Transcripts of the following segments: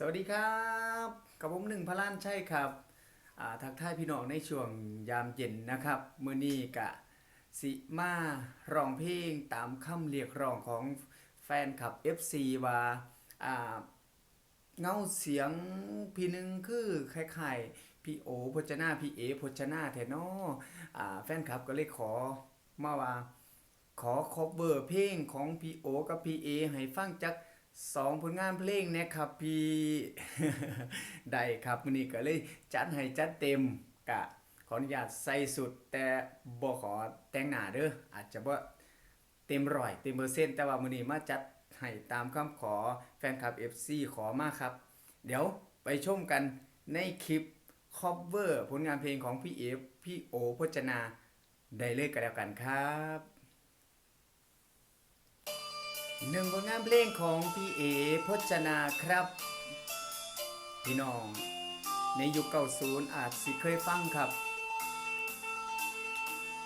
สวัสดีครับกับผมหนึ่งพระล้านใช่ครับทักทายพี่น้องในช่วงยามเย็นนะครับมือนี้กะสิมาร้องเพลงตามคำเรียกร้องของแฟนคลับ FC ว่าอ่าเงาเสียงพี่หนึ่งคือคล้ายๆพี่โอพจนาพี่เอพจนาแทนอแฟนคลับก็เลยขอมาว่าขอคบเบอร์เพลงของพี่โอกับพี่เอให้ฟังจัก สองผลงานเพลงนะครับพี่ได้ครับมื้อนี้ก็เลยจัดให้จัดเต็มกะขออนุญาตใส่สุดแต่บ่ขอแต่งหน้าเด้ออาจจะบ่เต็มร้อยเต็มเปอร์เซ็นต์แต่ว่ามื้อนี้มาจัดให้ตามคำขอแฟนคลับ FC ขอมาครับ เดี๋ยวไปชมกันในคลิป cover ผลงานเพลงของพี่เอฟพี่โอพจนาได้เลยก็แล้วกันครับ หนึ่งผลงานเพลงของพี่เอพจนาครับ พี่น้อง ในยุคเก่าศูนย์อาจสิเคยฟังครับ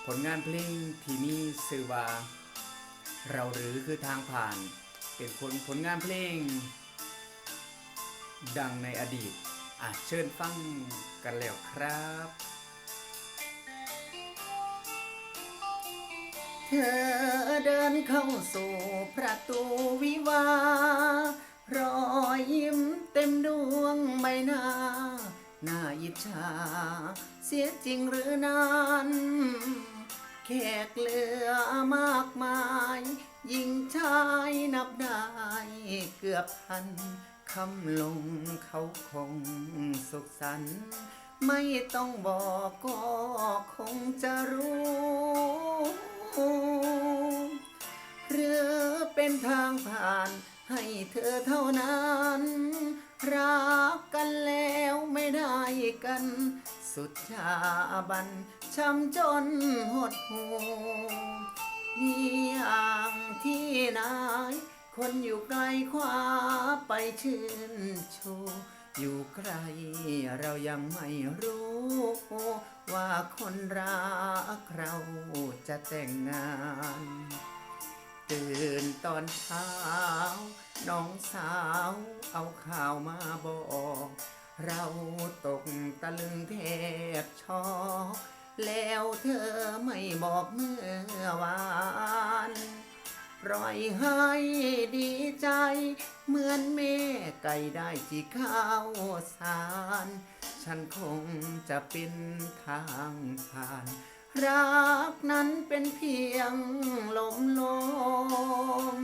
ผลงานเพลงที่มีชื่อว่า เราหรือคือทางผ่าน เป็นผลผลงานเพลง ดังในอดีตอาจเชิญฟังกันแล้วครับ ธอเดินเข้าสู่ประตูวิวารอยยิ้มเต็มดวงใบหน้าน่าอิจฉาเสียจริงหรือนั้นแขกเหลือมากมาย ยิงชายนับได้เกือบพันคำลงเขาคงสุขสันต์ไม่ต้องบอกก็คงจะรู้ หรือเป็นทางผ่านให้เธอเท่านั้น รักกันแล้วไม่ได้กัน สุดชาบันช้ำจนหดหูมีอย่างที่นาย คนอยู่ไกลคว้าไปชื่นชู อยู่ไกลเรายังไม่รู้ ว่าคนรักเราจะแต่งงาน ตื่นตอนเช้า น้องสาวเอาข่าวมาบอก เราตกตะลึงแทบช็อกแล้วเธอไม่บอกเมื่อวานปล่อยให้ดีใจ เหมือนแม่ไก่ได้ที่ข้าวสาร ฉันคงจะเป็นทางผ่าน รักนั้นเป็นเพียงลมลม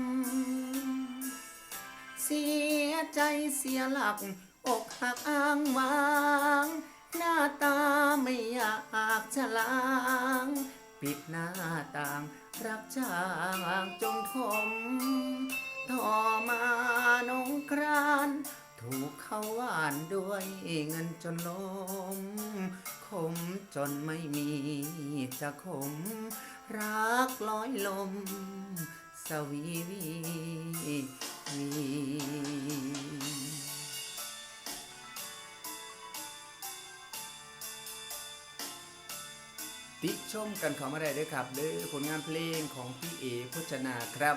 เสียใจเสียหลัก อกหักอ้างวาง หน้าตาไม่อยากจะล้าง ปิดหน้าต่าง รักจางจนคมต่อมาน้องคราน ถูกเขาหวานด้วยเงินจนล้มคมจนไม่มีจะขม รักลอยลม สวีวีวีติชมกันเข้ามาได้ด้วยครับเด้อผลงานเพลงของพี่เอพจนาครับ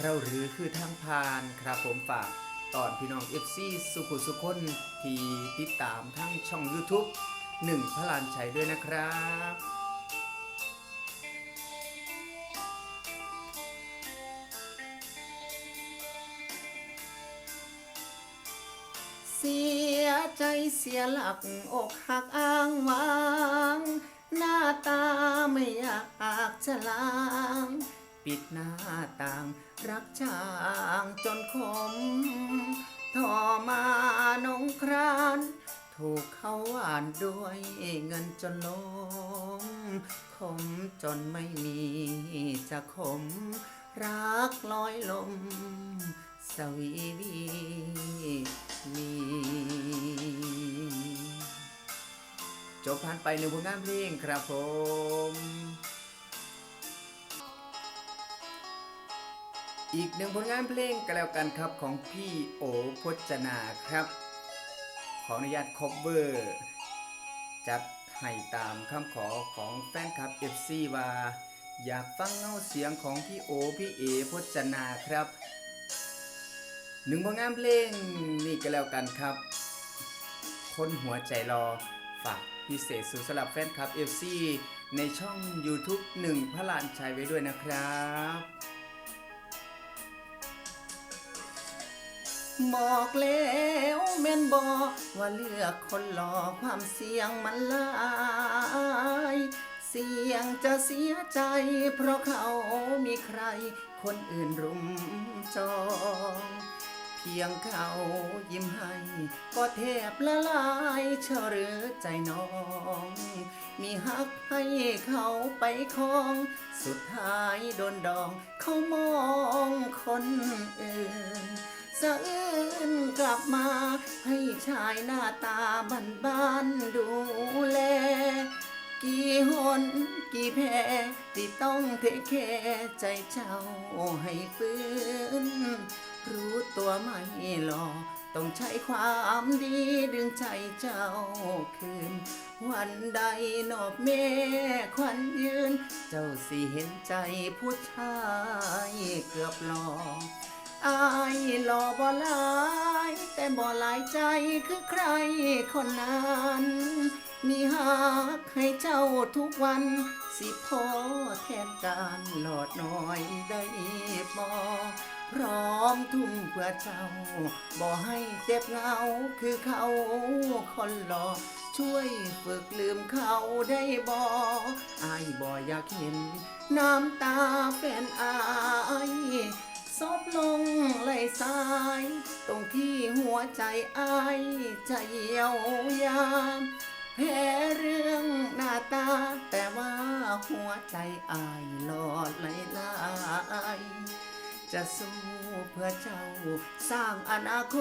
เราหรือคือทางพานครับผมฝาก ตอนพี่น้อง FC สุขุสุคนที่ติดตามทั้งช่อง YouTube หนึ่งพระลานชัยด้วยนะครับ เสียใจเสียหลักอกหักอ้างว้าง หน้าตาไม่อยากจะล้าง ปิดหน้าต่าง รักจางจนขมต่อมาน้องคราน ถูกเขาหวานด้วยเงินจนล้มขมจนไม่มีจะขม รักลอยลม สวีวีมีจบผ่านไปในผลงานเพลงครับผม อีกหนึ่งผลงานเพลงก็แล้วกันครับของพี่โอพจนาครับ ขออนุญาตคบเบอร์จัดให้ตามคำขอของแฟนคลับ FC ว่าอยากฟังเงาเสียงของพี่โอพี่เอพจนาครับหนึ่งผลงานเพลงนี่ก็แล้วกันครับ คนหัวใจรอฝากพิเศษสุดสำหรับแฟนคลับ FC ในช่อง YouTube 1พระลานชัยไว้ด้วยนะครับ บอกแล้วแม่นบอกว่าเลือกคนหล่อความเสี่ยงมันลายเสี่ยงจะเสียใจ เพราะเขามีใคร คนอื่นรุมจอง เพียงเขายิ้มให้ ก็แทบละลายเชอหรือใจน้อง มีฮักให้เขาไปคอง สุดท้ายโดนดอง เขามองคนอื่น สะอื้นกลับมา ให้ชายหน้าตาบันบานดูแล กี่หนกี่แพที่ต้องเทแค่ใจเจ้าให้ฟื้น รู้ตัวไม่หลอต้องใช้ความดีดึงใจเจ้าคืน วันใดนอบแม่ควันยืน เจ้าสิเห็นใจผู้ชายเกือบหลอก อายหล่อบ่หลาย แต่บ่หลายใจคือใครคนนั้น มีหักให้เจ้าทุกวัน สิพอแทนการหลอดน้อยได้บ่พร้อมทุ่มเพื่อเจ้า บ่ให้เจ็บเหงาคือเขาคนหล่อช่วยฝึกลืมเขาได้บ่อายบ่อยากเห็น น้ำตาแฟนอาย ซบลงไหลสาย ตรงที่หัวใจอายใจเยียวยาแพ้เรื่องหน้าตา แต่ว่าหัวใจอายหลอดไหลลายจะสู้เพื่อเจ้า สร้างอนาค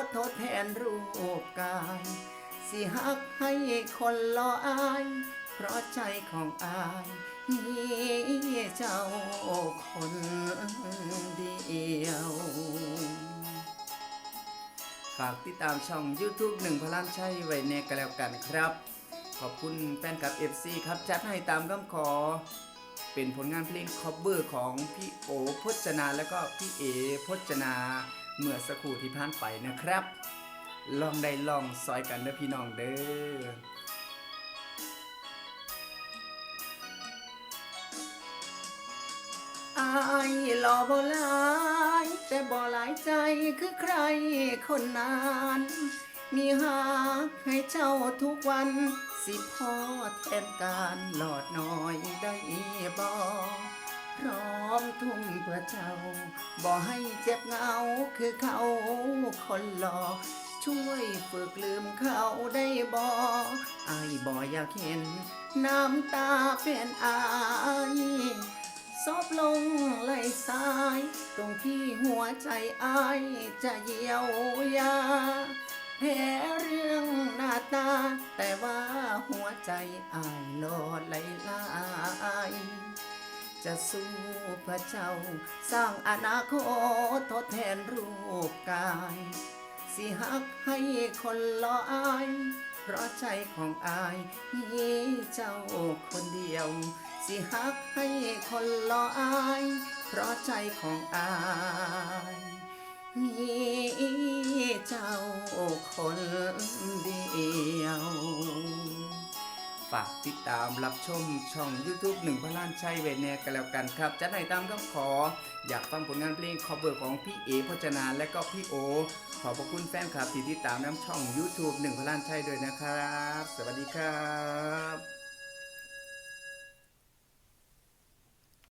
ตทดแทนรูปกาย สิฮักให้คนรออาย เพราะใจของอายมีเจ้าคน ยวฝากติดตามช่อง YouTube หนึ่งพลันชัยไว้แน่ก็แล้วกันครับ ขอบคุณแฟนคลับ FC ครับจัดให้ตามคำขอ เป็นผลงานเพลงคอ v เ r ของพี่โอพจนาและก็พี่เอพจนาเมื่อสักครู่ที่ผ่านไปนะครับ ลองได้ลองซอยกันเด้อพี่น้องเด้อ อายหล่อบ่หลายแต่บ่หลายใจคือใครคนนั้นมีหักให้เจ้าทุกวัน สิพ่อแทนการหลอดน้อยได้บ่พร้อมทุ่มเพื่อเจ้า บ่ให้เจ็บเหงาคือเขาคนหล่อช่วยฝึกลืมเขาได้บ่อายบ่อยากเห็น น้ำตาแฟนอาย ซบลงไหลสาย ตรงที่หัวใจอายจะเยียวยาแพ้เรื่องหน้าตา แต่ว่าหัวใจอายโลดไหลลายจะสู้เพื่อเจ้า สร้างอนาคตทดแทนรูปกาย สิฮักให้คนรออาย เพราะใจของอายมีเจ้าคนเดียว สิฮักให้คนรออาย เพราะใจของอายมีเจ้าคนเดียว ฝากติดตามรับชมช่อง YouTube หนึ่งพระล้านชัยเวเนกันแล้วกันครับ จะให้ตามคำขอ อยากฟังผลงานเพลงคอเบอร์ของพี่เอพจนาและก็พี่โอ ขอบพระคุณแฟนคลับที่ติดตามน้ำช่อง YouTube หนึ่งพระล้านชัยด้วยนะครับ สวัสดีครับ